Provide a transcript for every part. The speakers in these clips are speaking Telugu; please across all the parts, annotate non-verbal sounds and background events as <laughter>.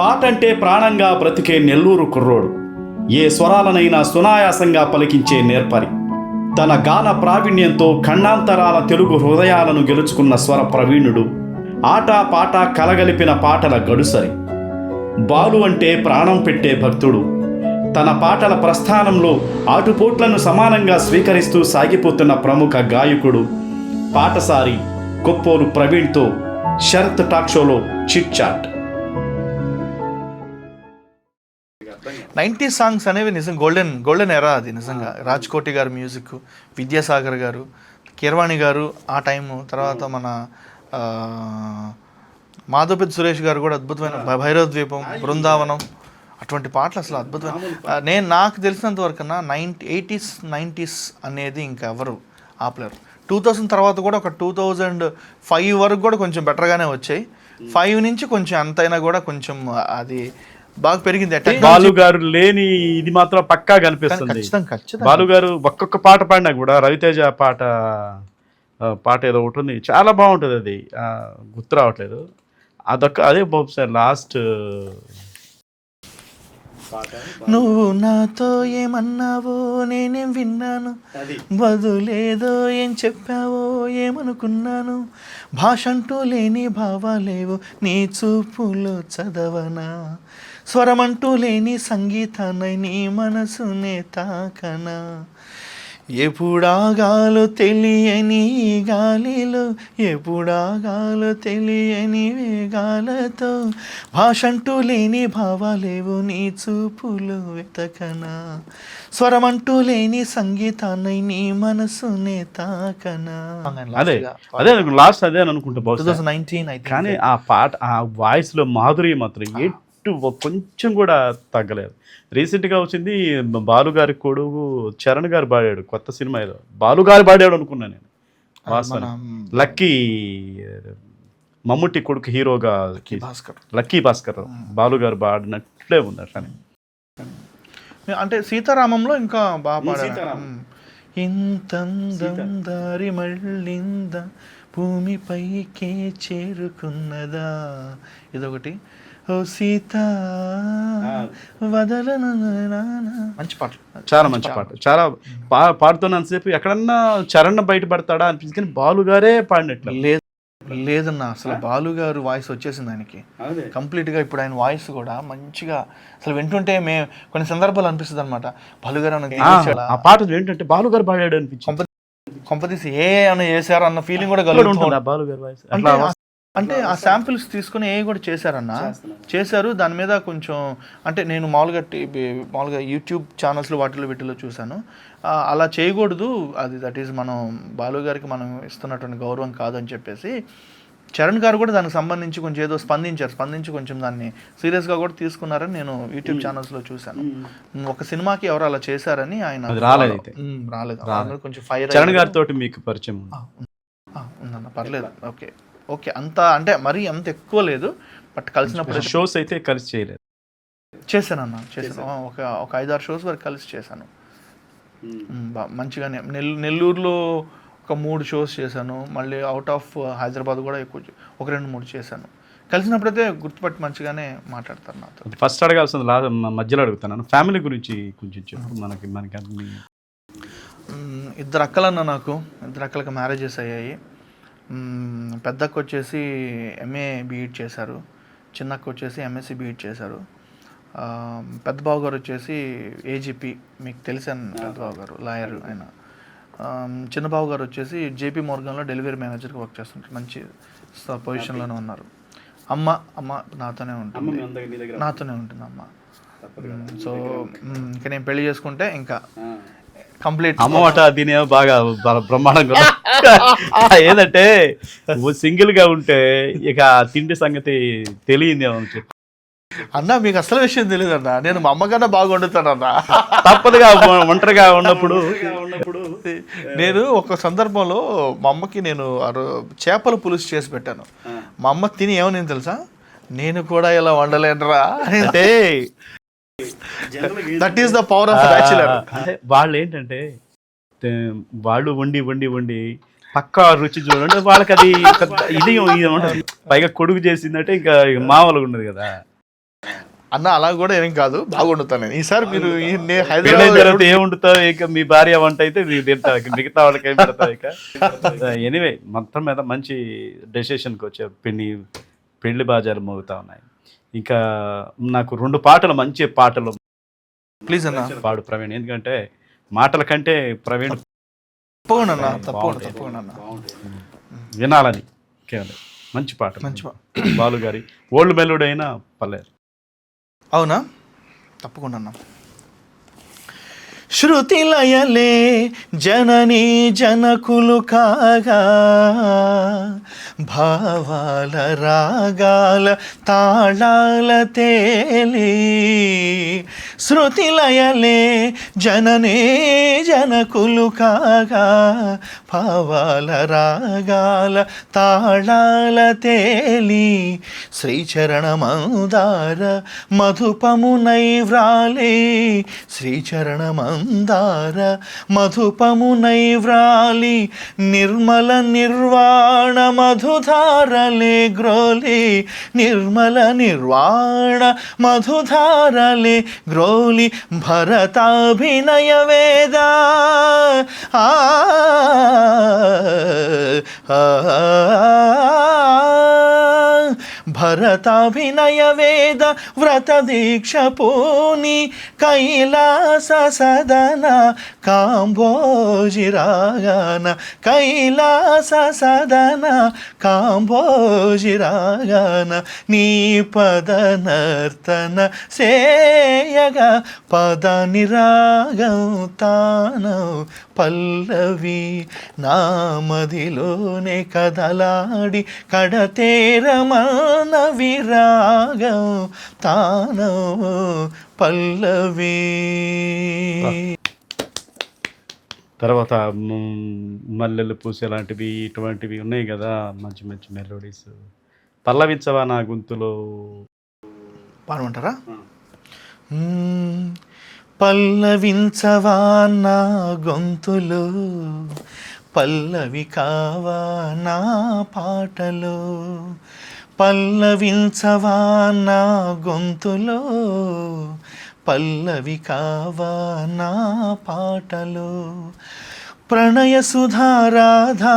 పాటంటే ప్రాణంగా బ్రతికే నెల్లూరు కుర్రోడు. ఏ స్వరాలనైనా సునాయాసంగా పలికించే నేర్పరి. తన గాన ప్రావీణ్యంతో ఖండాంతరాల తెలుగు హృదయాలను గెలుచుకున్న స్వర ప్రవీణుడు ఆట పాట కలగలిపిన పాటల గడుసరి. బాలు అంటే ప్రాణం పెట్టే భక్తుడు. తన పాటల ప్రస్థానంలో ఆటుపోట్లను సమానంగా స్వీకరిస్తూ సాగిపోతున్న ప్రముఖ గాయకుడు పాటసారి కొప్పోలు ప్రవీణ్తో శరత్ టాక్ షోలో చిట్ చాట్. నైంటీ సాంగ్స్ అనేవి నిజం గోల్డెన్ గోల్డెన్ ఎరా అది నిజంగా. రాజ్ కోటి గారు మ్యూజిక్ విద్యాసాగర్ గారు కీరవాణి గారు ఆ టైము తర్వాత మన మాధవపెద్ది సురేష్ గారు కూడా అద్భుతమైన భైరవ ద్వీపం బృందావనం అటువంటి పాటలు అసలు అద్భుతమైన. నేను నాకు తెలిసినంత వరకు నైన్టీ ఎయిటీస్ నైంటీస్ అనేది ఇంకా ఎవరు ఆపలేరు. టూ థౌజండ్ తర్వాత కూడా ఒక టూ థౌజండ్ ఫైవ్ వరకు కూడా కొంచెం బెటర్గానే వచ్చాయి. ఫైవ్ నుంచి కొంచెం ఎంతైనా కూడా కొంచెం అది బాగా పెరిగింది బాలు గారు లేని ఇది మాత్రం పక్కా కనిపిస్తుంది. బాలు గారు ఒక్కొక్క పాట పాడినా కూడా రవితేజ పాట పాట ఏదో ఒకటి ఉంది. చాలా బాగుంటుంది అది. గుర్తు రావట్లేదు. అదొక్క అదే బాబు సార్ లాస్ట్ నువ్వు నాతో ఏమన్నావో నేనేం విన్నాను. బదులేదో ఏం చెప్పావో ఏమనుకున్నాను. భాష అంటూ లేని భావాలేవో నీ చూపులో చదవనా? స్వరమంటూ లేని సంగీతాన్ని నీ మనసునే తాకనా ఎప్పుడాగాలో తెలియని గాలిలో ఎప్పుడాగాలో తెలియని వేగాలతో భాషంటూ లేని భావాలేవు నీ చూపులు వెతకనా. స్వరమంటూ లేని సంగీతాన్ని నీ మనసునే తాకనా అదే అదే లాస్ట్ అదే అని అనుకుంటా కానీ ఆ పాట ఆ వాయిస్లో మాధుర్యం మాత్రం ఎట్టు ఒ- కొంచెం కూడా తగ్గలేదు. రీసెంట్గా వచ్చింది బాలు గారి కొడుకు చరణ్ గారు పాడాడు కొత్త సినిమా ఏదో. బాలు గారు పాడాడు అనుకున్నా నేను. లక్కీ మమ్ముట్టి కొడుకు హీరోగా భాస్కర్. లక్కీ భాస్కర్ బాలు గారు పాడినట్లే ఉంది అట్లానే. అంటే సీతారామంలో ఇంకా బాగా సీతారామం. మ్మ్. ఇంతందం దారి మళ్ళింద భూమిపైకే చేరుకున్నదా? ఇదొకటి. ఓ సీత మంచి పాట చాలా మంచి పాట చాలా పా పాడుతున్నంతసేపు ఎక్కడన్నా చరణ్ బయటపడతాడా అనిపించింది కానీ బాలు గారే పాడినట్లు. లేదు లేదన్నా అసలు బాలు గారు వాయిస్ వచ్చేసింది ఆయనకి. కంప్లీట్గా ఇప్పుడు ఆయన వాయిస్ కూడా మంచిగా అసలు వింటుంటే మే కొన్ని సందర్భాలు అనిపిస్తుంది అనమాట బాలు గారు అన్నది ఆ, పాట ఏంటంటే బాలు గారు పాడాడు అనిపించింది. కొంపదీసి ఏ అని చేశారు అన్న ఫీలింగ్ కూడా కలుగుతుంది బాలు గారి వాయిస్. అంటే అట్లా అంటే ఆ శాంపిల్స్ తీసుకుని ఏ కూడా చేశారన్న? చేశారు దాని మీద కొంచెం అంటే నేను మామూలుగా మామూలుగా యూట్యూబ్ ఛానల్స్లో వాటిలో వీటిలో చూశాను. అలా చేయకూడదు. అది దట్ ఈస్ మనం బాలు గారికి మనం ఇస్తున్నటువంటి గౌరవం కాదని చెప్పేసి చరణ్ గారు కూడా దానికి సంబంధించి కొంచెం ఏదో స్పందించారు. స్పందించి కొంచెం దాన్ని సీరియస్గా కూడా తీసుకున్నారని నేను యూట్యూబ్ ఛానల్స్లో చూశాను. ఒక సినిమాకి ఎవరు అలా చేశారని ఆయన రాలేదు రాలేదు. కొంచెం ఫైర్ చరణ్ గారితో మీకు పరిచయం ఉందన్న పర్లేదు. ఓకే. ఓకే అంత అంటే మరీ అంత ఎక్కువ లేదు బట్ కలిసినప్పుడు షోస్ అయితే కలిసి చేయలేదు. చేశానన్న చేశాను. ఆ, ఒక ఒక ఐదారు షోస్ వరకు కలిసి చేశాను. బా- మంచిగానే. నెల్ నెల్లూరులో ఒక మూడు షోస్ చేశాను మళ్ళీ అవుట్ ఆఫ్ హైదరాబాద్ కూడా ఎక్కువ ఒక రెండు మూడు చేశాను. కలిసినప్పుడైతే గుర్తుపట్టి మంచిగానే మాట్లాడతారు నాతో. ఫస్ట్ అడగాల్సింది లా మధ్యలో అడుగుతున్నాను. ఫ్యామిలీ గురించి కొంచెం చెప్పు మనకి మనకి అన్ని ఇద్దరు అక్కలన్న నాకు ఇద్దరు అక్కలకి మ్యారేజెస్ అయ్యాయి. మ్, పెద్దక్క వచ్చేసి ఎంఏ బీఈడ్ చేశారు. చిన్నక్క వచ్చేసి ఎంఎస్సి బీఈడ్ చేశారు. పెద్ద బావ గారు వచ్చేసి ఏజీపీ మీకు తెలిసాను పెద్ద బావ గారు లాయర్ ఆయన. ఆ, చిన్న బావ గారు వచ్చేసి జేపీ మోర్గన్లో డెలివరీ మేనేజర్గా వర్క్ చేస్తుంటారు. మంచి పొజిషన్లోనే ఉన్నారు. అమ్మ అమ్మ నాతోనే ఉంటుంది. నాతోనే ఉంటుంది అమ్మ. సో ఇంకా నేను పెళ్ళి చేసుకుంటే ఇంకా కంప్లీట్. అమ్మమాట దీని బాగా బ్రహ్మాండంగా. <laughs> ఏదంటే సింగిల్గా ఉంటే ఇక తిండి సంగతి తెలియదు ఏమో అని చెప్పి. అన్న మీకు అసలు విషయం తెలియదు అన్న నేను మా అమ్మకన్నా బాగా వండుతాను అన్న తప్పదుగా ఒంటరిగా ఉన్నప్పుడు. నేను ఒక సందర్భంలో మా అమ్మకి నేను చేపల పులుసు చేసి పెట్టాను. మా అమ్మ తిని ఏమని తెలుసా? నేను కూడా ఇలా వండలేనురా. అంటే that is the power of bachelor అంటే వాళ్ళు ఏంటంటే వాళ్ళు వండి వండి వండి పక్కా రుచి చూడండి వాళ్ళకి అది ఇది ఇది ఉంటుంది పైగా కొడుకు చేసిందంటే ఇంకా మామూలుగా ఉండదు కదా. అన్న అలా కూడా ఏం కాదు బాగా వండుతాను నేను ఈసారి మీరు హైదరాబాద్ ఏం వండుతావు ఇక? మీ భార్య వంట అయితే మీరు తింటావు ఇక మిగతా వాళ్ళకి ఏం పెడతావు ఇక? <laughs> ఎనీవే మొత్తం మీద మంచి డెసిషన్కి వచ్చారు పెళ్ళి పెళ్ళి బాజాలు మోగుతా ఉన్నాయి. ఇంకా నాకు రెండు పాటలు మంచి పాటలు ప్లీజ్ అన్న. పాడు ప్రవీణ్ ఎందుకంటే మాటల కంటే ప్రవీణ్ తప్పకుండా అన్న తప్పకుండా. తప్పకుండా అన్న. వినాలని కేవలం మంచి పాట. మంచి పా- బాలు గారి ఓల్డ్ మెలోడీ అయినా పర్లేదు. అవునా? తప్పకుండా అన్న. శృతి లయలే జనని జనకులు కాగా భావాల రాగాల తాళాల తేలి. శృతి జననే జనకులు కాగా భావాల రాగాల తాళాల తేలి. శ్రీచరణమందార మధుపమునై వ్రాలే మందార మధుపమునై వ్రాలి నిర్మల నిర్వాణ మధుధారలే గ్రోలి నిర్మల నిర్వాణ మధుధారలే గ్రోలి భరతాభినయ వేద ఆ ఆ, భరతాభినయ వేద వ్రత దీక్ష పూని కైలాస సదన కాంబోజిరాగన కైలాస సదన కాంబోజిరాగన నీ పద నర్తన సేయగ పద నిరాగం తానౌ పల్లవి నామదిలోనే కదలాడి కడతేరమా కడతేరమాన విరాగం తానో పల్లవి. తర్వాత మల్లెలు పూసే లాంటివి ఇటువంటివి ఉన్నాయి కదా మంచి మంచి మెలోడీస్ పల్లవించవా నా గొంతులో? పాడమంటారా. పల్లవించవా నా గొంతులో? పల్లవి కావా నా పాటలో? పల్లవించవా నా గొంతులో? పల్లవి కావా నా పాటలో? ప్రణయ సుధారాధా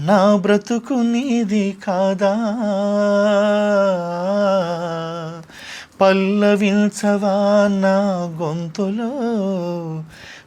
నా బ్రతుకు నీది కాదా? పల్లవించవా నా గొంతులో?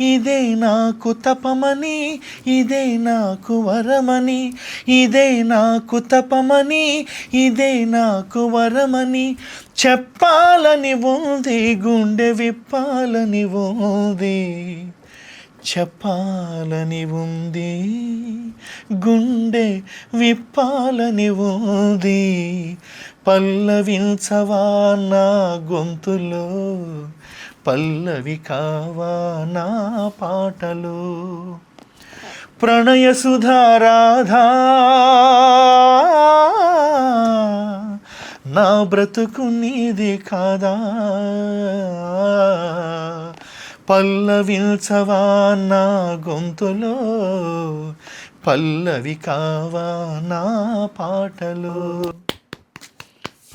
ఇదే నాకు తపమని ఇదే నాకు వరమని ఇదే నాకు తపమని ఇదే నాకు వరమని చెప్పాలని ఉంది గుండె విప్పాలని ఉంది. చెప్పాలని ఉంది గుండె విప్పాలని ఉంది. పల్లవించవా నా గొంతులో? పల్లవి కావా నా పాటలు. ప్రణయ సుధారాధా. నా బ్రతుకు నీది కాదా. పల్లవించవా నా గొంతులో. పల్లవి కావా నా పాటలో.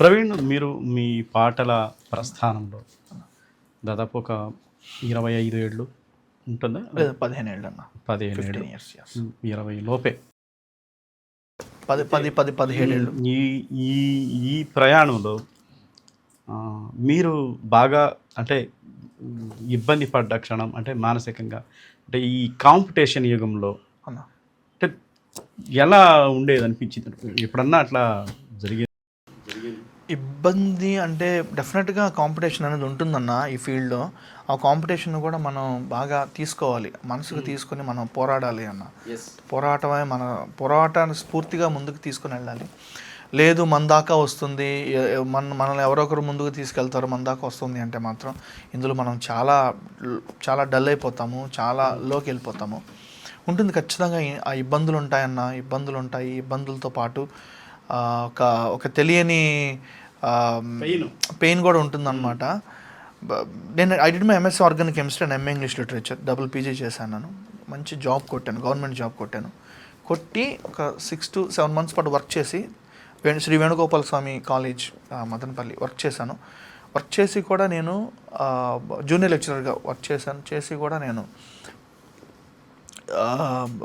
ప్రవీణ్ మీరు మీ పాటల ప్రస్థానంలో దాదాపు ఒక ఇరవై ఐదు ఏళ్ళు ఉంటుందా? లేదా పదిహేను ఏళ్ళు అన్న పదిహేను ఏళ్ళు. ఇయర్స్ ఇరవై లోపే. పది పది పది పదిహేడు ఏళ్ళు. ఈ ఈ ఈ ప్రయాణంలో మీరు బాగా అంటే ఇబ్బంది పడ్డ క్షణం అంటే మానసికంగా అంటే ఈ కాంపిటీషన్ యుగంలో అంటే ఎలా ఉండేది అనిపించింది ఎప్పుడన్నా అట్లా జరిగేది ఇబ్బంది అంటే డెఫినెట్గా కాంపిటీషన్ అనేది ఉంటుందన్న ఈ ఫీల్డ్లో. ఆ కాంపిటీషన్ కూడా మనం బాగా తీసుకోవాలి. మనసుకు తీసుకొని మనం పోరాడాలి అన్న. పోరాటమే మన పోరాటాన్ని స్ఫూర్తిగా ముందుకు తీసుకుని వెళ్ళాలి. లేదు మన దాకా వస్తుంది. మన మనల్ని ఎవరో ఒకరు ముందుకు తీసుకెళ్తారు మన దాకా వస్తుంది అంటే మాత్రం ఇందులో మనం చాలా చాలా డల్ అయిపోతాము చాలా లోకి వెళ్ళిపోతాము. ఉంటుంది ఖచ్చితంగా ఆ ఇబ్బందులు ఉంటాయన్న ఇబ్బందులు ఉంటాయి. ఇబ్బందులతో పాటు ఒక ఒక తెలియని పెయిన్ కూడా ఉంటుందన్నమాట. బ- నేను I did my MSc organic chemistry and MA English literature double PG చేశాను నేను మంచి జాబ్ కొట్టాను గవర్నమెంట్ జాబ్ కొట్టాను. కొట్టి ఒక సిక్స్ టు సెవెన్ మంత్స్ పాటు వర్క్ చేసి శ్రీ వేణుగోపాల స్వామి కాలేజ్ మదనపల్లి వర్క్ చేశాను. వర్క్ చేసి కూడా నేను జూనియర్ లెక్చరర్గా వర్క్ చేశాను. చేసి కూడా నేను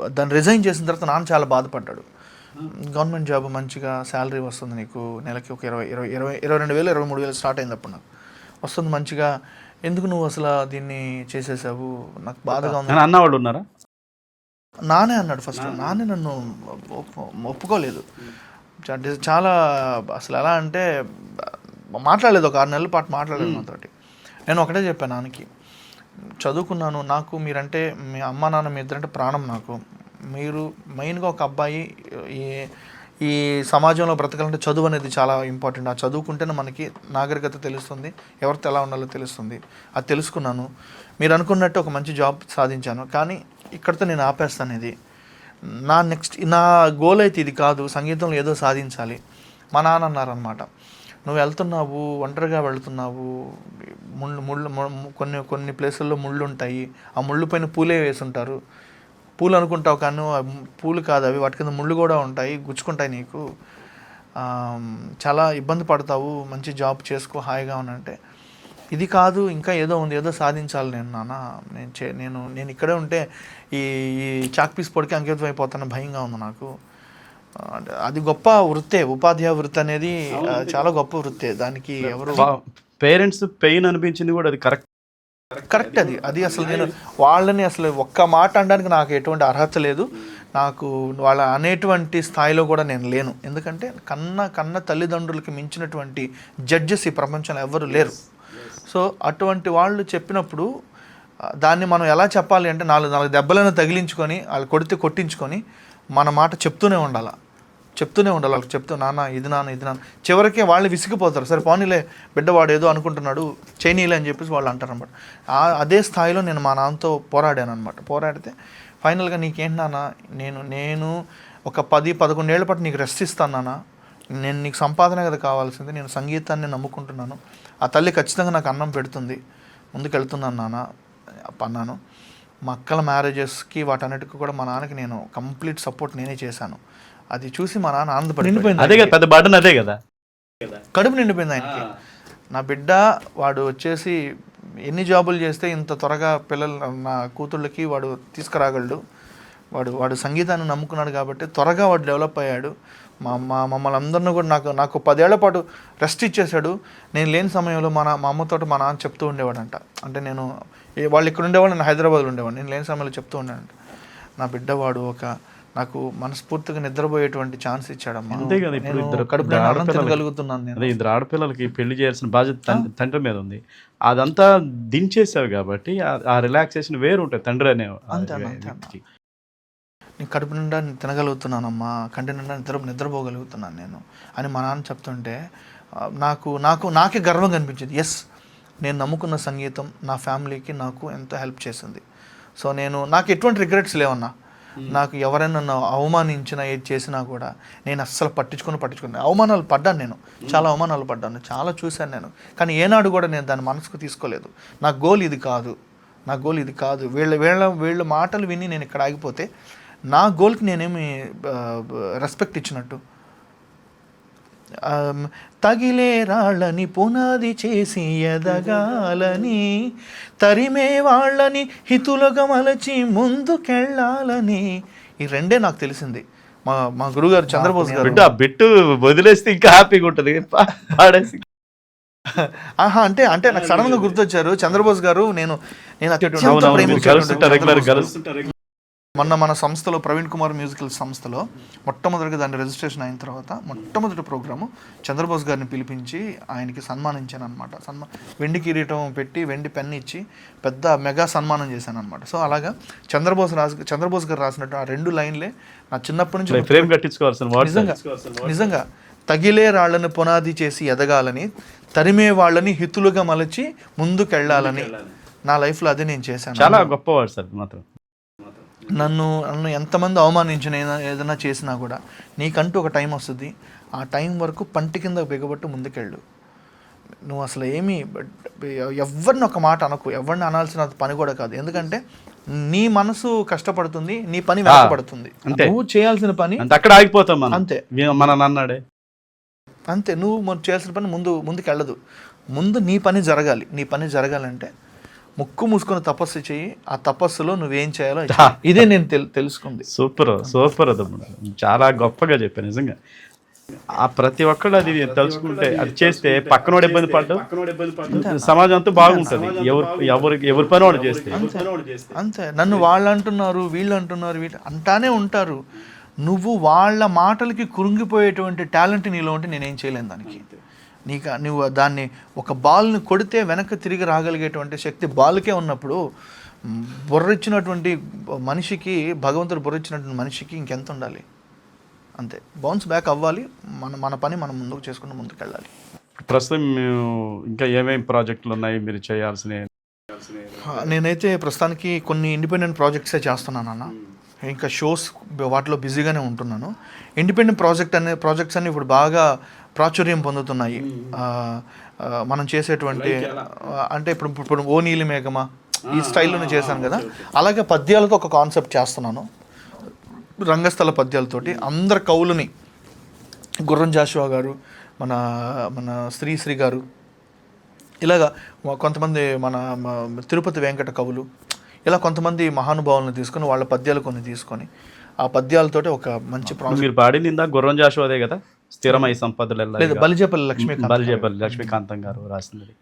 దాన్ని రిజైన్ చేసిన తర్వాత నాన్న చాలా బాధపడ్డాడు. గవర్నమెంట్ జాబ్ మంచిగా శాలరీ వస్తుంది నీకు నెలకి ఒక ఇరవై ఇరవై ఇరవై ఇరవై రెండు వేలు ఇరవై మూడు వేలు స్టార్ట్ అయింది అప్పుడు నాకు. వస్తుంది మంచిగా. ఎందుకు నువ్వు అసలు దీన్ని చేసేసావు? నాకు బాధగా ఉంది. అని అన్నవాళ్ళు ఉన్నారా? నానే అన్నాడు ఫస్ట్ నానే. నన్ను ఒప్పు- ఒప్పుకోలేదు. చాలా అసలు ఎలా అంటే మాట్లాడలేదు ఒక ఆరు నెలల పాటు మాట్లాడలేదు నాతోటి. నేను ఒకటే చెప్పాను నాన్నకి. చదువుకున్నాను నాకు మీరంటే మీ అమ్మ నాన్న మీ ఇద్దరంటే ప్రాణం నాకు. మీరు మెయిన్గా ఒక అబ్బాయి ఈ ఈ సమాజంలో బ్రతకాలంటే చదువు అనేది చాలా ఇంపార్టెంట్ ఆ చదువుకుంటేనే మనకి నాగరికత తెలుస్తుంది ఎవరితో ఎలా ఉండాలో తెలుస్తుంది. అది తెలుసుకున్నాను. మీరు అనుకున్నట్టు ఒక మంచి జాబ్ సాధించాను. కానీ ఇక్కడితో నేను ఆపేస్తాను ఇది. నా నెక్స్ట్ నా గోల్ అయితే ఇది కాదు. సంగీతంలో ఏదో సాధించాలి. మా నాన్న అన్నారనమాట నువ్వు వెళ్తున్నావు ఒంటరిగా వెళ్తున్నావు. ముళ్ళు ముళ్ళు కొన్ని కొన్ని ప్లేసుల్లో ముళ్ళు ఉంటాయి ఆ ముళ్ళు పైన పూలే వేసి ఉంటారు పూలు అనుకుంటావు కానీ పూలు కాదు అవి వాటి కింద ముళ్ళు కూడా ఉంటాయి గుచ్చుకుంటాయి నీకు. చాలా ఇబ్బంది పడతావు మంచి జాబ్ చేసుకో హాయిగా ఉనంటే ఇది కాదు ఇంకా ఏదో ఉంది ఏదో సాధించాలి నేను నాన్న. నేను చే నేను నేను ఇక్కడే ఉంటే ఈ ఈ చాక్ పీస్ పొడికి అంకితం అయిపోతాను భయంగా ఉంది నాకు. అది గొప్ప వృత్తే ఉపాధ్యాయ వృత్తి అనేది చాలా గొప్ప వృత్తే. దానికి ఎవరు పేరెంట్స్ పెయిన్ అనిపించింది కూడా అది కరెక్ట్ కరెక్ట్ అది. అది అసలు నేను వాళ్ళని అసలు ఒక్క మాట అనడానికి నాకు ఎటువంటి అర్హత లేదు. నాకు వాళ్ళ అనేటువంటి స్థాయిలో కూడా నేను లేను. ఎందుకంటే కన్న కన్న తల్లిదండ్రులకి మించినటువంటి జడ్జెస్ ఈ ప్రపంచంలో ఎవరు లేరు. సో అటువంటి వాళ్ళు చెప్పినప్పుడు దాన్ని మనం ఎలా చెప్పాలి అంటే నాలుగు నాలుగు దెబ్బలను తగిలించుకొని వాళ్ళు కొడితే కొట్టించుకొని మన మాట చెప్తూనే ఉండాలి. చెప్తూనే ఉండాలి వాళ్ళకి చెప్తూ నాన్న ఇది నాన్న ఇది నాన్న. చివరికి వాళ్ళు విసిగిపోతారు. సరే పోనీలే బిడ్డవాడు ఏదో అనుకుంటున్నాడు చైనీలే అని చెప్పేసి వాళ్ళు అంటారు అనమాట అదే స్థాయిలో నేను మా నాన్నతో పోరాడాను అనమాట పోరాడితే ఫైనల్గా నీకేంటి నాన్న? నేను నేను ఒక పది పదకొండేళ్ళ పాటు నీకు రెస్ట్ ఇస్తాను నాన్న. నేను నీకు సంపాదన కదా కావాల్సింది నేను సంగీతాన్ని నమ్ముకుంటున్నాను. ఆ తల్లి ఖచ్చితంగా నాకు అన్నం పెడుతుంది. ముందుకెళ్తున్నాను నాన్న అన్నాను. మా అక్కల మ్యారేజెస్కి వాటన్నిటికీ కూడా మా నాన్నకి నేను కంప్లీట్ సపోర్ట్ నేనే చేశాను. అది చూసి మా నాన్న ఆనందపడి నిండిపోయింది అదే కదా పెద్ద బటన్ అదే కదా. కడుపు నిండిపోయింది ఆయనకి. నా బిడ్డ వాడు వచ్చేసి ఎన్ని జాబులు చేస్తే ఇంత త్వరగా పిల్లలు నా కూతుళ్ళకి వాడు తీసుకురాగలడు. వాడు వాడు సంగీతాన్ని నమ్ముకున్నాడు కాబట్టి త్వరగా వాడు డెవలప్ అయ్యాడు. మా మా మమ్మల్ని అందరిని కూడా నాకు నాకు పదేళ్ళ పాటు రెస్ట్ ఇచ్చేశాడు. నేను లేని సమయంలో మా మా అమ్మతో మా నాన్న చెప్తూ ఉండేవాడంట. అంటే నేను వాళ్ళు ఇక్కడ ఉండేవాడు నేను హైదరాబాద్లో ఉండేవాడు నేను లేని సమయంలో చెప్తూ ఉన్నాడంట నా బిడ్డ వాడు ఒక నాకు మనస్ఫూర్తిగా నిద్రపోయేటువంటి ఛాన్స్ ఇచ్చాడమ్మా. అంతే కదా ఇప్పుడు ఇద్దరు కడుపు తినగలుగుతున్నాను నేను. అదే ఇద్దరు ఆడపిల్లలకి పెళ్ళి చేయాల్సిన బాధ్యత తండ్రి మీద ఉంది. అదంతా దించేసావు కాబట్టి ఆ- రిలాక్సేషన్ వేరు ఉంటుంది తండ్రి అనే అంతే. నేను కడుపు నిండా నేను తినగలుగుతున్నానమ్మా కంటి నిండా నిద్ర నిద్రపోగలుగుతున్నాను నేను అని మా నాన్న చెప్తుంటే నాకు నాకు నాకే గర్వం కనిపించింది. ఎస్ నేను నమ్ముకున్న సంగీతం నా ఫ్యామిలీకి నాకు ఎంతో హెల్ప్ చేసింది. సో నేను నాకు ఎటువంటి రిగ్రెట్స్ లేవన్నా. నాకు ఎవరైనా నన్ను అవమానించినా ఏది చేసినా కూడా నేను అస్సలు పట్టించుకొని పట్టించుకున్నాను అవమానాలు పడ్డాను నేను. చాలా అవమానాలు పడ్డాను. చాలా చూశాను నేను. కానీ ఏనాడు కూడా నేను దాన్ని మనసుకు తీసుకోలేదు. నా గోల్ ఇది కాదు. నా గోల్ ఇది కాదు. వీళ్ళ వీళ్ళ వీళ్ళ మాటలు విని నేను ఇక్కడ ఆగిపోతే నా గోల్కి నేనేమి రెస్పెక్ట్ ఇచ్చినట్టు తగిలే రాళ్ళని పునాది చేసి ఎదగాలని తరిమే వాళ్ళని హితులుగా మలచి ముందుకెళ్ళాలని. ఈ రెండే నాకు తెలిసింది. మా మా గురుగారు చంద్రబోస్ గారు. బిడ్డ ఆ బిట్టు వదిలేస్తే ఇంకా హ్యాపీగా ఉంటుంది. పాడేసి. ఆహా అంటే అంటే నాకు సడన్గా గుర్తొచ్చారు. చంద్రబోస్ గారు నేను నేను అత్యంత మొన్న మన సంస్థలో ప్రవీణ్ కుమార్ మ్యూజికల్ సంస్థలో మొట్టమొదటిగా దాన్ని రిజిస్ట్రేషన్ అయిన తర్వాత మొట్టమొదటి ప్రోగ్రాము చంద్రబోస్ గారిని పిలిపించి ఆయనకి సన్మానించాను అనమాట సన్మా వెండి కిరీటం పెట్టి వెండి పెన్ ఇచ్చి పెద్ద మెగా సన్మానం చేశాను అనమాట సో అలాగా చంద్రబోస్ రాసి చంద్రబోస్ గారు రాసినట్టు ఆ రెండు లైన్లే నా చిన్నప్పటి నుంచి ఫ్రేమ్ కట్టించుకోవాల్సిన నిజంగా నిజంగా తగిలే రాళ్ళను పునాది చేసి ఎదగాలని తరిమే వాళ్ళని హితులుగా మలచి ముందుకెళ్ళాలని. నా లైఫ్లో అదే నేను చేశాను. చాలా గొప్పవాడు సార్ మాత్రం. నన్ను నన్ను ఎంతమంది అవమానించిన ఏదైనా- చేసినా కూడా నీకంటూ ఒక టైం వస్తుంది. ఆ టైం వరకు పంటి కింద బిగబట్టు ముందుకెళ్ళు. నువ్వు అసలు ఏమీ ఎవరిని ఒక మాట అనకు. ఎవరిని అనాల్సిన పని కూడా కాదు. ఎందుకంటే నీ మనసు కష్టపడుతుంది నీ పని వెనకబడుతుంది. నువ్వు చేయాల్సిన పని అక్కడ ఆగిపోతాం అంతే. మన నన్నాడే. అంతే. నువ్వు చేయాల్సిన పని ముందు ముందుకెళ్ళదు. ముందు నీ పని జరగాలి. నీ పని జరగాలంటే ముక్కు మూసుకొని తపస్సు చేయి ఆ తపస్సులో నువ్వేం చేయాలో. ఇదే నేను తెల్- తెలుసుకుంది. సూపర్ సూపర్ తమ్ముడు చాలా గొప్పగా చెప్పాను నిజంగా. ఆ ప్రతి ఒక్కళ్ళు అది తలుచుకుంటే అది చేస్తే పక్కనోడు ఇబ్బంది పడ్డం. సమాజం అంతా బాగుంటది. ఎవరు ఎవరు ఎవరి పని వాడు చేస్తే. అంతే. నన్ను వాళ్ళు అంటున్నారు వీళ్ళు అంటున్నారు వీళ్ళు అంటానే ఉంటారు. నువ్వు వాళ్ళ మాటలకి కురుంగిపోయేటువంటి టాలెంట్ నీలో ఉంటే నేనేం చేయలేను దానికి. నీకు నువ్వు దాన్ని ఒక బాల్ని కొడితే వెనక్కి తిరిగి రాగలిగేటువంటి శక్తి బాల్కే ఉన్నప్పుడు బుర్రిచ్చినటువంటి మనిషికి భగవంతుడు బుర్రిచ్చినటువంటి మనిషికి ఇంకెంత ఉండాలి? అంతే. బౌన్స్ బ్యాక్ అవ్వాలి. మన మన పని మనం ముందుకు చేసుకుని ముందుకు వెళ్ళాలి ప్రస్తుతం ఇంకా ఏమేమి ప్రాజెక్టులు ఉన్నాయి? మీరు చేయాల్సిన నేనైతే ప్రస్తుతానికి కొన్ని ఇండిపెండెంట్ ప్రాజెక్ట్సే చేస్తున్నాను అన్న ఇంకా షోస్ వాటిలో బిజీగానే ఉంటున్నాను. ఇండిపెండెంట్ ప్రాజెక్ట్ అనే ప్రాజెక్ట్స్ అన్ని ఇప్పుడు బాగా ప్రాచుర్యం పొందుతున్నాయి. మనం చేసేటువంటి అంటే ఇప్పుడు ఇప్పుడు ఓ నీలి మేఘమా? ఈ స్టైల్లోనే చేశాను కదా. అలాగే పద్యాలతో ఒక కాన్సెప్ట్ చేస్తున్నాను. రంగస్థల పద్యాలతోటి అందరు కవులని గుర్రం జాషువా గారు మన మన శ్రీశ్రీ గారు ఇలాగా కొంతమంది మన తిరుపతి వెంకట కవులు ఇలా కొంతమంది మహానుభావులను తీసుకొని వాళ్ళ పద్యాలు కొన్ని తీసుకొని ఆ పద్యాలతోటి ఒక మంచి మీరు పాడింది ఇందా గుర్రం జాషువాదే కదా? స్థిరమై సంపదలు లేదు బలిజేపల్లి లక్ష్మీకాంత్. బలిజేపల్లి లక్ష్మీకాంతం గారు రాసింది.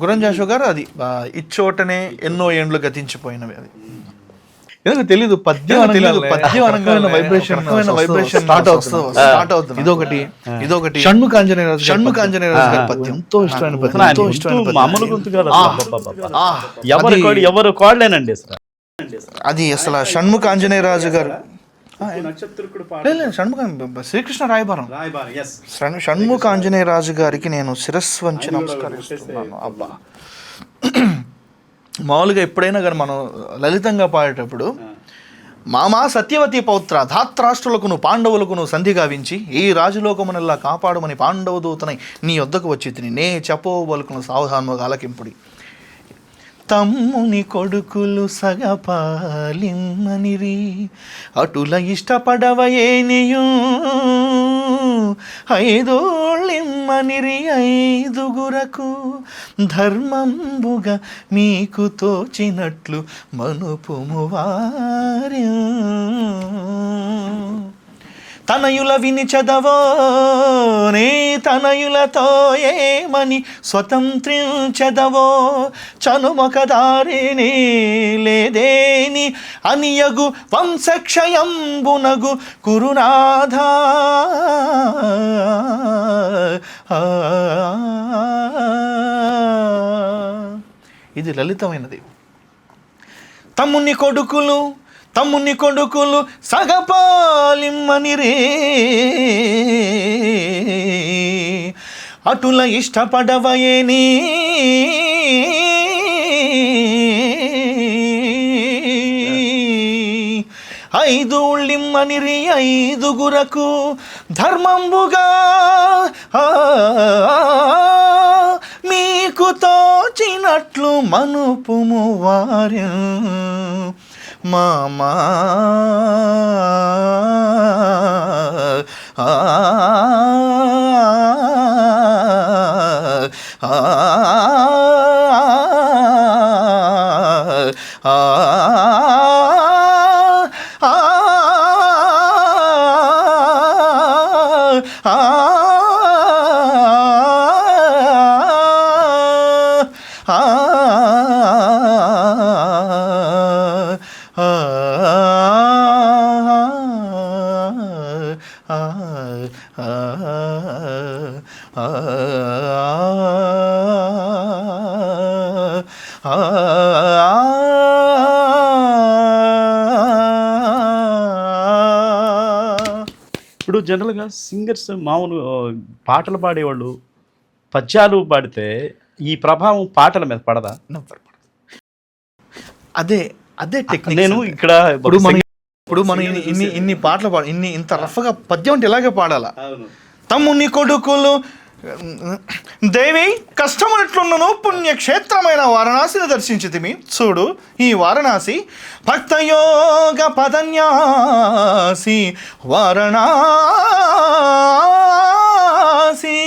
గురం జాషువా గారు అది ఇచ్చోటనే ఎన్నో ఏండ్లు గతించిపోయినవి అది. ఎందుకు తెలీదు పద్యం తెలియదు పద్యం అనగానే వైబ్రేషన్ వైబ్రేషన్ స్టార్ట్ అవుతుంది స్టార్ట్ అవుతుంది ఇదొకటి ఇదొకటి షణ్ముఖాంజనేయ గారి పద్యం. ఎంతో ఇష్టమైన పద్యం ఎంతో ఇష్టమైన మామూలు గొంతు కాదు ఎవరు కోడి ఎవరు కోడలేనండి అది అసలు షణ్ముఖ ఆంజనేయరాజు గారు. లేదు, షణ్ముఖ శ్రీకృష్ణ రాయబారం. షణ్- షణ్ముఖ ఆంజనేయరాజు గారికి నేను శిరస్సు వంచి నమస్కరిస్తున్నాను అబ్బా. <clears throat> మామూలుగా ఎప్పుడైనా కానీ మనం లలితంగా పాడేటప్పుడు మామా సత్యవతి పౌత్ర ధాత్రాష్ట్రులకును పాండవులకును సంధి గావించి ఈ రాజులోకమునల్లా కాపాడమని పాండవ దూతనై నీ వద్దకు వచ్చి తిని నే చెప్పవలకును సావధానముగా ఆలకింపుడి. తమ్ముని కొడుకులు సగపాలిమ్మనిరి. అటుల ఇష్టపడవయేనియు ఐదోళ్ళిమ్మనిరి ఐదుగురకు. ధర్మంబుగా మీకు తోచినట్లు మనుపుము వార్యు తనయుల విని చదవో నే తనయులతో ఏమని స్వతంత్రించదవో? చదవో దారిని లేదేని అనియగు వంశక్షయంబునగు కురునాథ. ఇది లలితమైనది. తమ్ముని కొడుకులు తమ్ముని కొడుకులు సగపాలిమ్మని రే అటుల ఇష్టపడవయేని ఐదు ఉళ్ళిమ్మనిరి ఐదుగురకు ధర్మంబుగా. ఆ, మీకు తోచినట్లు మనుపుము వారు. మామా. ఆ, ఆ, సింగర్స్ మామూలు పాటలు పాడేవాళ్ళు పద్యాలు పాడితే ఈ ప్రభావం పాటల మీద పడదా. అదే అదే టెక్నిక్ నేను ఇక్కడ ఇప్పుడు మనం ఇప్పుడు మనం ఇన్ని ఇన్ని ఇన్ని పాటలు పాడ ఇన్ని ఇంత రఫ్గా పద్యం అంటే ఇలాగే పాడాలా? తమ్ముని కొడుకులు దేవి కష్టమునట్లున్నను పుణ్యక్షేత్రమైన వారణాసిని దర్శించితిమి. చూడు ఈ వారణాసి భక్తయోగ పదన్యాసి వారణాసి.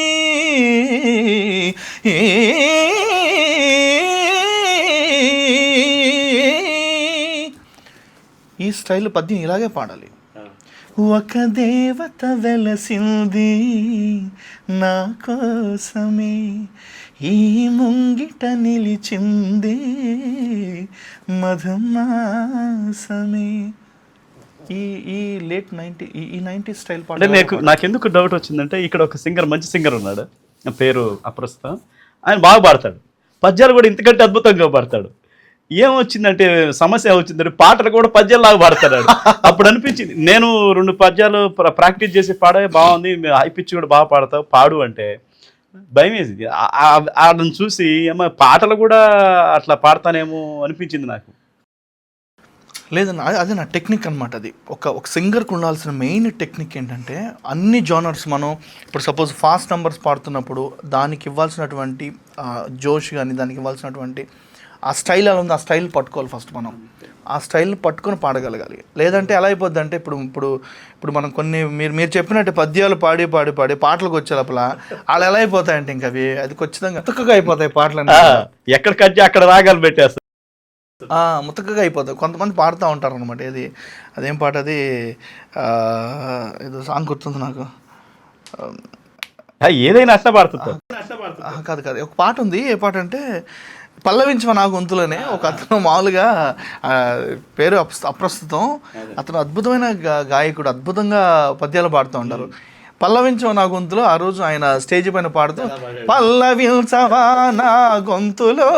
ఈ స్టైల్ పద్యం ఇలాగే పాడాలి. ఒక దేవత వెలసింది నా కోసమే. ఈ ముంగిట నిలిచింది మధుమాసమే. ఈ ఈ లేట్ నైంటీ ఈ ఈ నైంటీ స్టైల్ అంటే పాట నాకు నాకెందుకు డౌట్ వచ్చిందంటే ఇక్కడ ఒక సింగర్ మంచి సింగర్ ఉన్నాడు. నా పేరు అప్రస్తుతం ఆయన బాగా పాడతాడు. పద్యాలు కూడా ఇంతకంటే అద్భుతంగా పాడతాడు. ఏమొచ్చిందంటే సమస్య ఏమొచ్చిందంటే పాటలు కూడా పద్యాలు పాడతాడు వాడు. <laughs> అప్పుడు అనిపించింది నేను రెండు పద్యాలు ప్ర- ప్రాక్టీస్ చేసి పాడే బాగుంది హై పిచ్ కూడా బాగా పాడతావు పాడు అంటే భయం వేసింది వాళ్ళని చూసి అమ్మ పాటలు కూడా అట్లా పాడతానేమో అనిపించింది నాకు. లేదన్న అదే నా టెక్నిక్ అనమాట అది. ఒక ఒక సింగర్కి ఉండాల్సిన మెయిన్ టెక్నిక్ ఏంటంటే అన్ని జానర్స్ మనం ఇప్పుడు సపోజ్ ఫాస్ట్ నెంబర్స్ పాడుతున్నప్పుడు దానికి ఇవ్వాల్సినటువంటి జోష్ కానీ దానికి ఇవ్వాల్సినటువంటి ఆ స్టైల్ ఎలా ఉంది ఆ స్టైల్ పట్టుకోవాలి ఫస్ట్ మనం. ఆ స్టైల్ని పట్టుకొని పాడగలగాలి. లేదంటే ఎలా అయిపోద్ది అంటే ఇప్పుడు ఇప్పుడు ఇప్పుడు మనం కొన్ని మీరు మీరు చెప్పినట్టు పద్యాలు పాడి పాడి పాడి పాటలకు వచ్చే లోపల వాళ్ళు ఎలా అయిపోతాయంటే ఇంకా అవి అది ఖచ్చితంగా అతుకగా అయిపోతాయి పాటలు ఎక్కడ కట్ అక్కడ రాగాలు పెట్టేస్తా ఆ, ముతకగా అయిపోతుంది కొంతమంది పాడుతూ ఉంటారు అనమాట ఇది అదేం పాట అది? ఏదో సాంగ్ గుర్తుంది నాకు. ఏదైనా కాదు కాదు. ఒక పాట ఉంది. ఏ పాట అంటే పల్లవించమ నా గొంతులోనే ఒక అతను మామూలుగా పేరు అప్రస్తుతం. అతను అద్భుతమైన గాయకుడు అద్భుతంగా పద్యాలు పాడుతూ ఉంటారు. పల్లవించవ నా గొంతులో ఆ రోజు ఆయన స్టేజ్ పైన పాడుతూ పల్లవించవా నా గొంతులో?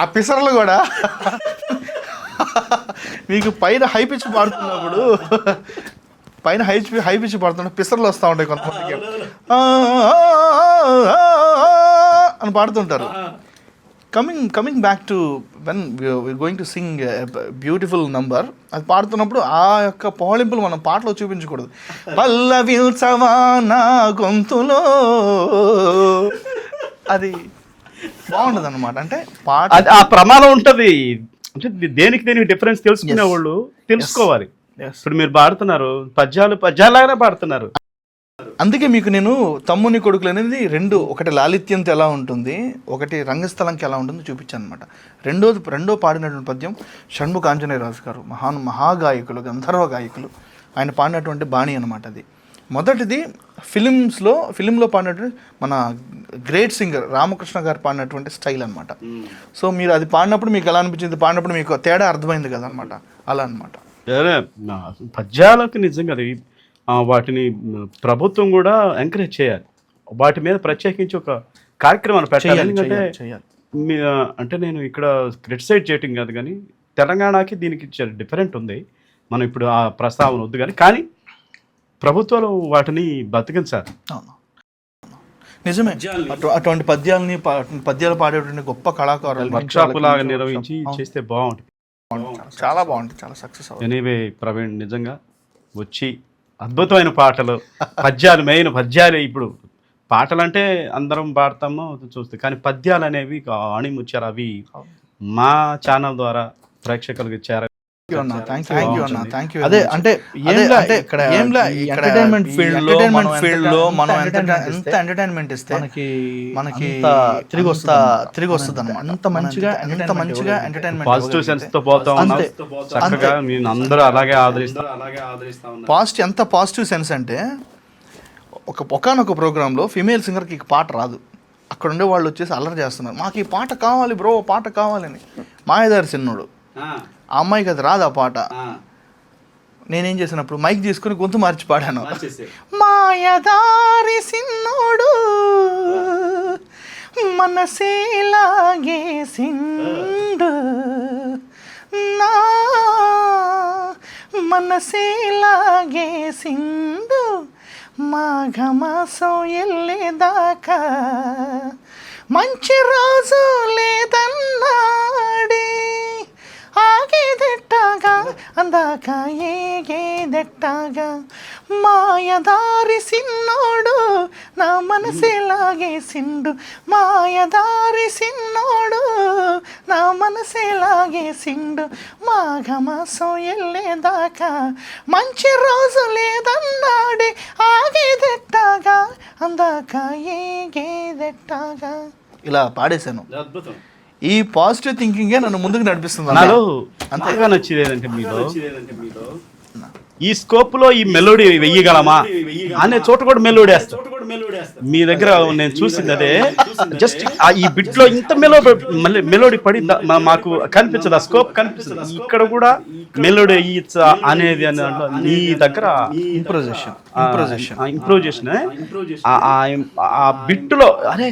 ఆ పిసర్లు కూడా మీకు పైన హై పిచ్ పాడుతున్నప్పుడు పైన హై హై పిచ్ పాడుతున్న పిసర్లు వస్తూ ఉంటాయి కొంతమందికి. ఆ, ఆ, ఆ, అని పాడుతుంటారు. Coming coming back to when going to sing beautiful number అది పాడుతున్నప్పుడు ఆ యొక్క పోలింపులు మనం పాటలో చూపించకూడదు. పల్లవిల్చవా నా గొంతులో అది బాగుంటుంది అనమాట అంటే పాట అది ఆ ప్రమాణం ఉంటది. అంటే దేనికి దేనికి డిఫరెన్స్ తెలుసుకునే వాళ్ళు తెలుసుకోవాలి. ఇప్పుడు మీరు పాడుతున్నారు పద్యాలు పద్యాలాగానే పాడుతున్నారు. అందుకే మీకు నేను తమ్ముని కొడుకులు అనేది రెండు ఒకటి లాలిత్యంతో ఎలా ఉంటుంది ఒకటి రంగస్థలంకి ఎలా ఉంటుందో చూపించాను అనమాట రెండోది రెండో పాడినటువంటి పద్యం షణ్ముఖ ఆంజనేయరాజు గారు మహాన్ మహాగాయకులు గంధర్వ గాయకులు. ఆయన పాడినటువంటి బాణి అనమాట అది. మొదటిది ఫిలిమ్స్లో ఫిలింలో పాడినటువంటి మన గ్రేట్ సింగర్ రామకృష్ణ గారు పాడినటువంటి స్టైల్ అనమాట సో మీరు అది పాడినప్పుడు మీకు ఎలా అనిపించింది? పాడినప్పుడు మీకు తేడా అర్థమైంది కదా అనమాట అలా అనమాట పద్యాలకు నిజంగా అది వాటిని ప్రభుత్వం కూడా ఎంకరేజ్ చేయాలి. వాటి మీద ప్రత్యేకించి ఒక కార్యక్రమాన్ని పెట్టాలి. ఎందుకంటే అంటే నేను ఇక్కడ క్రిటిసైజ్ చేయటం కాదు కానీ తెలంగాణకి దీనికి డిఫరెంట్ ఉంది. మనం ఇప్పుడు ఆ ప్రస్తావన వద్దు కానీ కానీ ప్రభుత్వాలు వాటిని బతికించాలి నిజమే. అటు- అటువంటి పద్యాలని పద్యాలు పాడేటువంటి గొప్ప కళాకారులు వర్క్షాప్ లాగా నిర్వహించి. చేస్తే బాగుంటుంది. చాలా బాగుంటుంది చాలా సక్సెస్ అవుతుంది. ఎనీవే ప్రవీణ్ నిజంగా వచ్చి అద్భుతమైన పాటలు పద్యాలు మెయిన్ పద్యాలే ఇప్పుడు. పాటలు అంటే అందరం పాడతాము చూస్తాం. కానీ పద్యాలు అనేవి ఆణిముచ్చారు అవి మా ఛానల్ ద్వారా ప్రేక్షకులకు చేర అదే అంటే ఇక్కడ ఎంటర్టైన్మెంట్ ఫీల్డ్ ఎంత- లో మనం ఎంత ఎంటర్టైన్మెంట్ ఇస్తే మనకి తిరిగి. తిరిగి వస్తుంది మనం అనమాట అంత మంచిగా ఎంత మంచిగా. ఎంటర్టైన్మెంట్ పాజిటివ్ సెన్స్తో పోతా ఉన్నాం. అంతే. చక్కగా నేను అందరూ అలాగే ఆదరిస్తారు అలాగే ఆదరిస్తా ఉన్నారు. పాజిటివ్ ఎంత పాజిటివ్ సెన్స్ అంటే ఒక ఒకనొక ప్రోగ్రాంలో ఫీమేల్ సింగర్కి ఈ పాట రాదు. అక్కడ ఉండే వాళ్ళు వచ్చేసి అల్లరి చేస్తున్నారు. మాకు ఈ పాట కావాలి బ్రో పాట కావాలని. మాయదారి చిన్నోడు. ఆ అమ్మాయికి అది రాదు ఆ పాట. నేనేం చేసినప్పుడు మైక్ తీసుకుని గొంతు మార్చి పాడాను. మాయదారి సిన్నోడు మనసేలాగే సిండు. నా మనసేలాగే సిండు. మాఘమాసం వెళ్ళేదాకా మంచి రోజు లేదన్నాడే. ఆగేదెట్టాగా అందాక ఏగేదెట్టాగా మాయదారి సిన్నోడు నా మనసేలాగే సిండు. మాయదారి సిన్నోడు నా మనసేలాగే సిండు. మాఘమాసం వెళ్ళేదాకా మంచి రోజు లేదన్నాడే ఆగేదెట్టాగా అందాక ఏగేదెట్టాగా. ఇలా పాడేశాను. అద్భుతం. ఈ పాజిటివ్ థింకింగే నన్ను ముందుకు నడిపిస్తుంది నాలో అంతగా నచ్చేది ఏంటంటే మీలో? ఈ స్కోప్లో ఈ మెలోడీ వెయ్యగలమా? అనే చోట కూడా మెలోడీ వేస్తారు మీ దగ్గర నేను చూసింది అదే. జస్ట్ ఈ బిట్లో ఇంత మెలో మెలోడీ పడి మా- మాకు కనిపించదు ఆ స్కోప్ కనిపిస్తుంది. ఇక్కడ కూడా మెలోడీ అయ్యచ్చా అనేది అని నీ దగ్గర ఇంప్రొజేషన్ ఇంప్రొజేషన్ ఆ బిట్లో అరే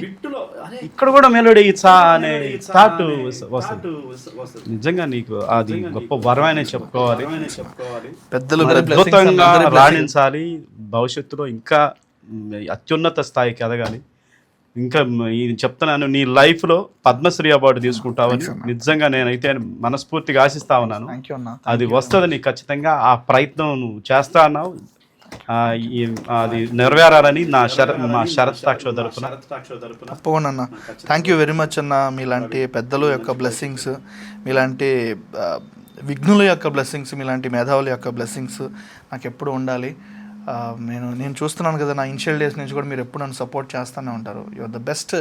ఇక్కడ కూడా మెలోడీ అయ్యచ్చా అనే థాట్ వస్తుంది. నిజంగా నీకు అది గొప్ప వరమనే చెప్పుకోవాలి. పెద్దలు అద్భుతంగా రాణించాలి. భవిష్యత్తులో ఇంకా మ్, అత్యున్నత స్థాయికి ఎదగాలి. ఇంకా చెప్తున్నాను నీ లైఫ్లో పద్మశ్రీ అవార్డు తీసుకుంటావని నిజంగా నేనైతే మనస్ఫూర్తిగా ఆశిస్తా ఉన్నాను. అది వస్తుంది నీకు ఖచ్చితంగా ఆ ప్రయత్నం నువ్వు చేస్తా అన్నావు. అది నెరవేరాలని నా శర మా శరత్ సాక్షి తరపున. తప్పకుండా అన్న. థ్యాంక్ యూ వెరీ మచ్ అన్న. మీలాంటి పెద్దల యొక్క బ్లెస్సింగ్స్ మీలాంటి విఘ్నుల యొక్క బ్లెస్సింగ్స్ మీలాంటి మేధావుల యొక్క బ్లెస్సింగ్స్ నాకు ఎప్పుడు ఉండాలి. నేను నేను చూస్తున్నాను కదా నా ఇనిషియల్ డేస్ నుంచి కూడా మీరు ఎప్పుడు నన్ను సపోర్ట్ చేస్తూనే ఉంటారు. Your the best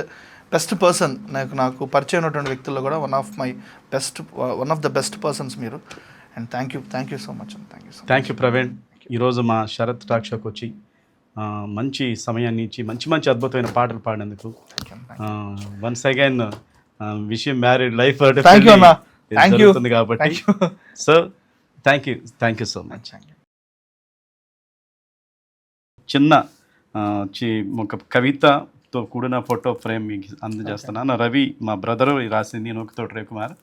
best person నాకు నాకు పరిచయం ఉన్నటువంటి వ్యక్తుల్లో కూడా one of my best one of the best persons మీరు. And thank you thank you so much and thank you thank you Praveen ఈరోజు మా శరత్ టాక్షకు వచ్చి ఆ, మంచి సమయాన్ని ఇచ్చి మంచి మంచి అద్భుతమైన పాటలు పాడినందుకు. వన్స్ అగైన్ విషయం మ్యారీడ్ లైఫ్ you. జరుగుతుంది కాబట్టి. So thank you thank you so much much చిన్న ఒక కవితతో కూడిన ఫోటో ఫ్రేమ్ మీకు అందజేస్తున్నాను. రవి మా బ్రదరు రాసింది నూకతో కుమార్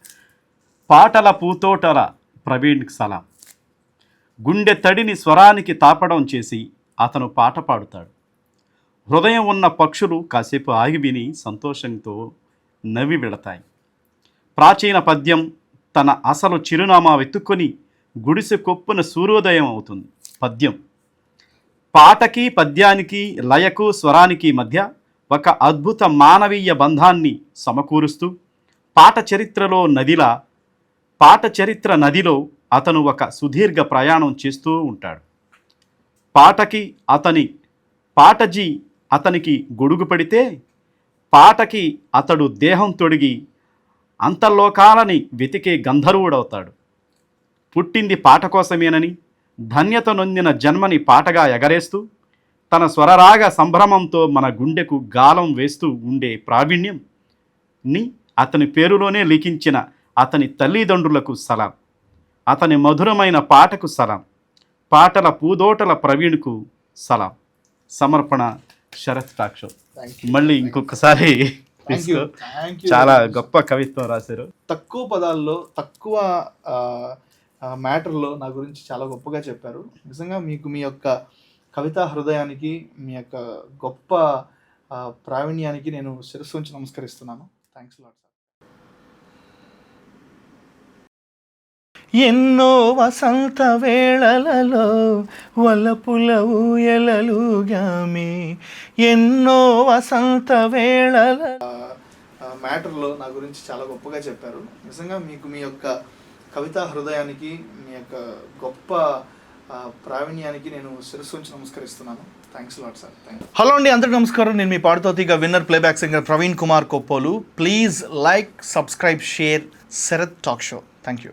పాటల పూతోటల ప్రవీణ్కి సలాం. గుండె తడిని స్వరానికి తాపడం చేసి అతను పాట పాడుతాడు. హృదయం ఉన్న పక్షులు కాసేపు ఆగి విని సంతోషంతో నవ్వి వెళతాయి. ప్రాచీన పద్యం తన అసలు చిరునామా వెతుక్కొని గుడిసె కొప్పున సూర్యోదయం అవుతుంది. పద్యం. పాటకి పద్యానికి లయకు స్వరానికి మధ్య ఒక అద్భుత మానవీయ బంధాన్ని సమకూరుస్తూ పాట చరిత్రలో నదిలా పాట చరిత్ర నదిలో అతను ఒక సుదీర్ఘ ప్రయాణం చేస్తూ ఉంటాడు. పాటకి అతని పాటజీ అతనికి గొడుగు పడితే పాటకి అతడు దేహం తొడిగి అంతర్లోకాలని వెతికే గంధర్వుడవుతాడు. పుట్టింది పాట కోసమేనని ధన్యత నొందిన జన్మని పాటగా ఎగరేస్తూ తన స్వరరాగ సంభ్రమంతో మన గుండెకు గాలం వేస్తూ ఉండే ప్రావీణ్యం ని అతని పేరులోనే లిఖించిన అతని తల్లిదండ్రులకు సలాం. అతని మధురమైన పాటకు సలాం. పాటల పూదోటల ప్రవీణ్కు సలాం. సమర్పణ శరత్ టాక్షో మళ్ళీ ఇంకొకసారి చాలా గొప్ప కవిత్వం రాశారు. తక్కువ పదాల్లో తక్కువ మ్యాటర్లో నా గురించి చాలా గొప్పగా చెప్పారు. నిజంగా మీకు మీ యొక్క కవితా హృదయానికి మీ యొక్క గొప్ప ప్రావీణ్యానికి నేను శిరస్సు ఉంచి నమస్కరిస్తున్నాను. థ్యాంక్స్ లాట్ సార్ ఎన్నో వసంత వేళలలో వలపుల ఊయలలుగామే ఎన్నో వసంత వేళల మ్యాటర్లో నా గురించి చాలా గొప్పగా చెప్పారు. నిజంగా మీకు మీ యొక్క కవితా హృదయానికి మీ యొక్క గొప్ప ప్రావీణ్యానికి నేను శిరస్సు ఉంచి నమస్కరిస్తున్నాను. థ్యాంక్స్ లాట్ సార్ హలో అండి అందరికీ నమస్కారం. నేను మీ పాడుతోతిగా winner playback singer Praveen Kumar Koppolu. Please like subscribe share Sarath talk show thank you